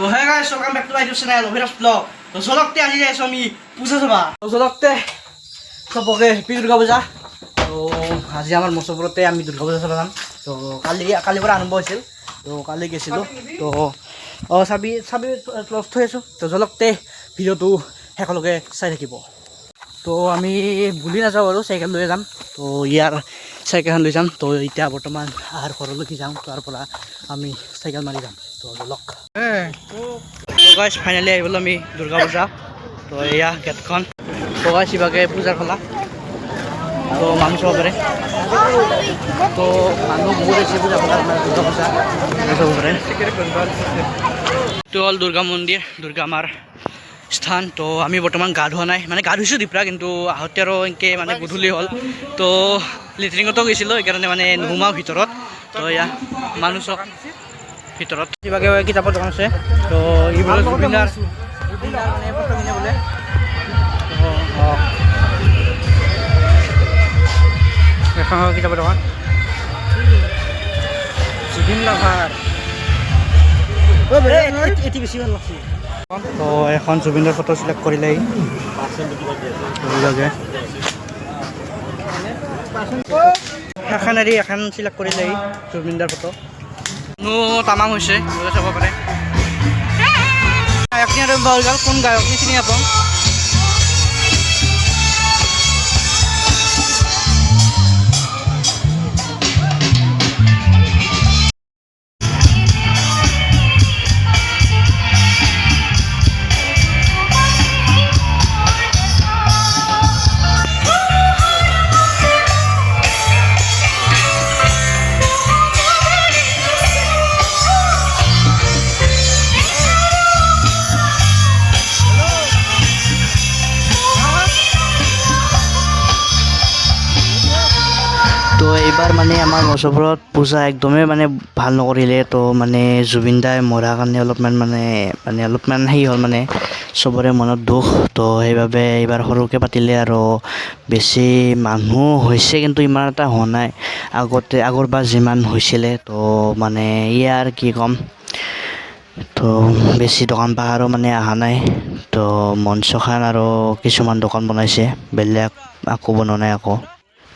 তো hey guys welcome back to my channel Abhiraj vlog তো চলকতে আজি যাই আছো আমি পূজা চাবা তো চলকতে চবকে হেপী দুৰ্গা পূজা। তো আজি আমাৰ মচপুৰতে আমি দুৰ্গা পূজা চাব যাম তো কালি, কালিৰ পৰা আৰম্ভ হৈছিল। তো কালি গৈছিলোঁ। তো, অঁ, চাবি চাবি লগ থৈ আছোঁ। তো জলকতে ভিডিঅ'টো শেষলৈকে চাই থাকিব। তো আমি বুলি নাযাওঁ আৰু চাইকেল লৈ যাম। তো ইয়াৰ চাইকেলখন লৈ যাম। তো এতিয়া বৰ্তমান আহাৰ ঘৰলৈকে যাওঁ। তাৰ পৰা আমি চাইকেল মাৰি যাম। তো জলক তো গাইছ ফাইনেলি আহি গ'লো আমি দুৰ্গা পূজা। তো এয়া গেটখন। তো গাইছ ইভাগে পূজাৰ খোলা তো মানুহ চাব তো মানুহ বহুত আছে পূজা খোলা দুৰ্গা পূজা। চাব এইটো হ'ল দুৰ্গা মন্দিৰ, দুৰ্গা আমাৰ স্থান। তো আমি বৰ্তমান গা ধোৱা নাই। মানে গা ধুইছোঁ দীপৰা, কিন্তু আহোঁতে আৰু এনেকৈ মানে গধূলি হ'ল। তো লেট্ৰিনতো গৈছিলোঁ, সেইকাৰণে মানে নোসোমাওঁ ভিতৰত। তো এয়া মানুহ চক ভিতৰত। কিবা কিবা কিতাপৰ দোকান আছে। তো মানে বোলে অঁ অঁ। এখন কিতাপৰ দোকান। জুবিন লাভাৰ। এটি বেছি ভালো লাগছে তো এখন জুবিনৰ ফটো চিলেক্ট কৰিলে এখন এৰি এখন চিলেক্ট কৰিলে জুবিনদাৰ ফটো নো তামাম হৈছে। চাব পাৰে। গায়ক আৰু হৈ গ'ল কোন গায়ক? চিনি নাপাওঁ এইবাৰ মানে আমাৰ মচপুৰত পূজা একদমেই মানে ভালো নকৰিলে, তো মানে জুবিন দাই মৰাৰ কাৰণে অলপমান মানে মানে অলপমান হেৰি হ'ল মানে চবৰে মনত দুখ, তো সেইবাবে এইবাৰ সৰুকৈ পাতিলে আৰু বেছি মানুহ হৈছে কিন্তু ইমান এটা হোৱা নাই। আগতে আগৰবাৰ যিমান হৈছিলে, তো মানে ইয়াৰ কি ক'ম, তো বেছি দোকান পাহাৰো মানে অহা নাই, তো মঞ্চখান আৰু কিছুমান দোকান বনাইছে, বেলেগ আকৌ বনোৱা নাই আকৌ।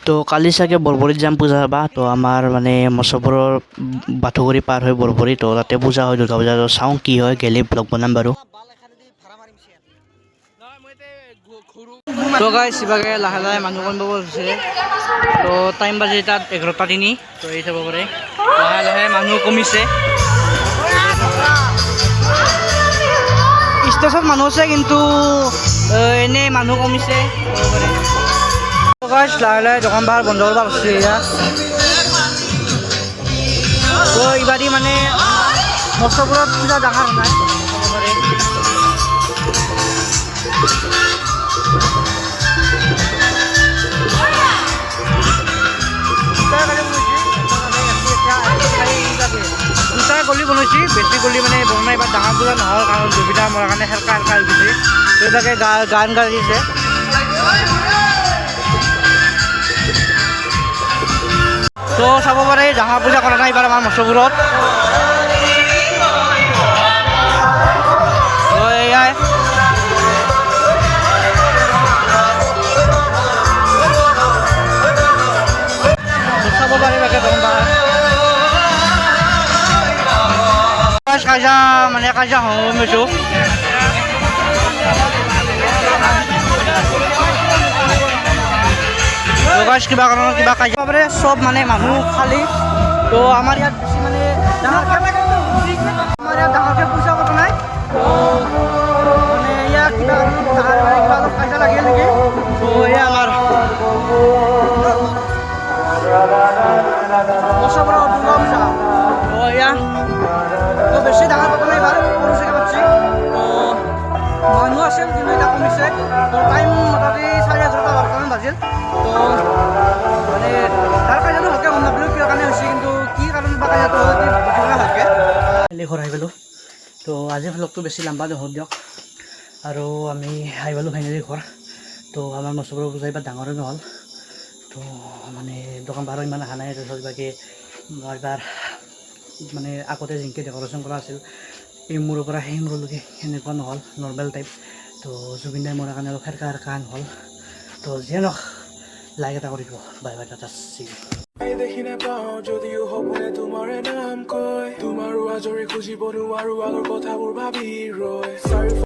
তো কালি চাগে বৰবৰীত যাম পূজা চাবা তো আমাৰ মানে মচপুৰৰ বাথৌগুৰি পাৰ হৈ বৰবৰী তো তাতে পূজা হয় দুৰ্গা পূজা চাওঁ কি হয় গেলি ব্লগ বনাম বাৰু। তো গাইছ ইভাগে লাহে লাহে মানুহ কমিব ধৰিছে। তো টাইম বাজি তাত এঘাৰটা তিনি তো এই চাব পাৰে। লাহে লাহে মানুহ কমিছে। ষ্টেজত মানুহ আছে কিন্তু এনেই মানুহ কমিছে। তো লাহে দোকান পাহাৰ বন্ধ পাৰিছে এয়া তো ইবাদি মানে মৎস্যপুৰত পূজা ডাঙৰ নাই গলি বনাইছে, বেছি গলি মানে বনোৱা এইবাৰ ডাঙৰ পূজা নহ'ল, কাৰণ জুবিনা মৰাৰ কাৰণে হেলকা হেলকা হৈ গৈছে। সেইবিলাকে গান গাইছে তো চাব পাৰে জাহা পূজা কৰা নাই এইবাৰ আমাৰ মছবুৰত কাজা মানে কাজা হওঁ প্ৰকাশ কিবা কাৰণত কিবা কাজিয়া চব মানে মানুহ খালী। তো আমাৰ ইয়াত বেছি মানে ডাঙৰকৈ আমাৰ ইয়াত ডাঙৰকৈ পইচা কথা নাই। তো মানে ইয়াত কিবা মানে কিবা অলপ কাজিয়া নেকি? আমাৰ বছৰ পৰা দুৰ্গা তো বেছি ডাঙৰ কথা নাই বাৰু, সৰু তো মানুহ আছিল কিন্তু এতিয়া কমিছে বাৰটামান তো মানে তাৰ কাজিয়াটো ভালকৈ গম নাপালোঁ, কিয় কাৰণে হৈছে, কিন্তু কি কাৰণ বা কাজিয়াটো হ'ল বুজি পোৱা কালি ঘৰ আহি পালোঁ। তো, আজি ভ্লগটো বেছি লম্বা নহওক দিয়ক। আৰু আমি আহি পালোঁ ফাইনেলি ঘৰ। তো, আমাৰ মচুৰৰ পূজা এইবাৰ ডাঙৰে নহ'ল। তো মানে দোকান পাহাৰো ইমান অহা নাই, তাৰপিছত বাকী মই এইবাৰ মানে আগতে যেনেকৈ ডেক'ৰেশ্যন কৰা আছিল, এই মূৰৰ পৰা সেই মূৰলৈকে সেনেকুৱা নহ'ল, নৰ্মেল টাইপ। তো, জুবিন দাই মৰাৰ কাৰণে অলপ ফেৰকা ফেৰকা হ'ল। তো জেন লাগে কৰি দিব বাই বাই টাটা সি দেখি নাপাওঁ, যদিও সপোনে তোমাৰে নাম কয়। তোমাৰো আজৰি খুজিব নোৱাৰো, আগৰ কথাবোৰ ভাবি ৰয়।